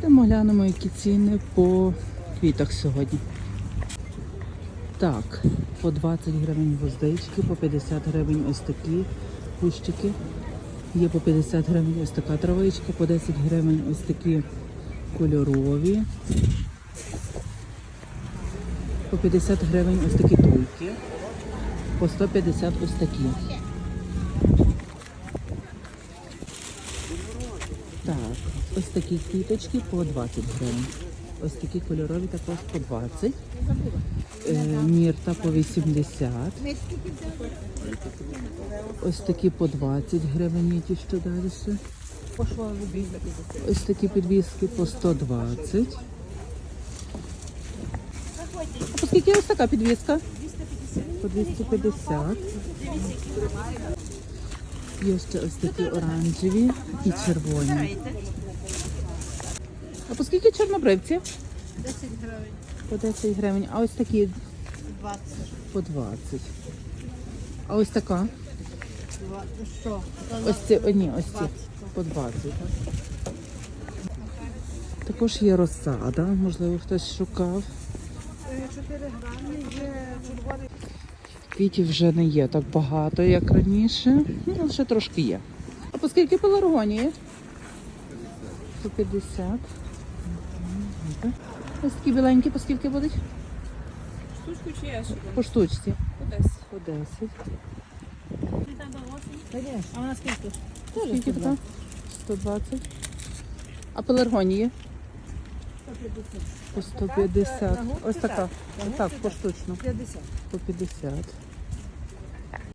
Йдемо глянемо, які ціни по квітах сьогодні. Так, по 20 гривень гвоздички, по 50 гривень ось такі кущики. Є по 50 гривень ось така травичка, по 10 гривень ось такі кольорові. По 50 гривень ось такі туйки. По 150 ось такі. Так, ось такі квіточки по 20 гривень. Ось такі кольорові також по 20. Е, мірта по 80. Ось такі по 20 гривень ті, що далі. Ось такі підвіски по 120. А по скільки ось така підвіска? По 250. Є ще ось такі оранжеві і червоні. А по скільки чорнобривці? 10 гривень, По 10 гривень. А ось такі 20. по 20. А ось така? Що? Ось ці, о, ні, ось ці по 20. Також є розсада, можливо, хтось шукав. 4 грами є червоний. Квітів вже не є так багато, як раніше. Ну, ще трошки є. А по скільки пеларгонії? По 50. Ось такі біленькі, по скільки будуть? Штучку чи ящик? По штучці. Одесь. По 10. А вона скільки? Скільки така? 120. А пеларгонії? По 150. Ось така. Так, поштучно. 50. По 50.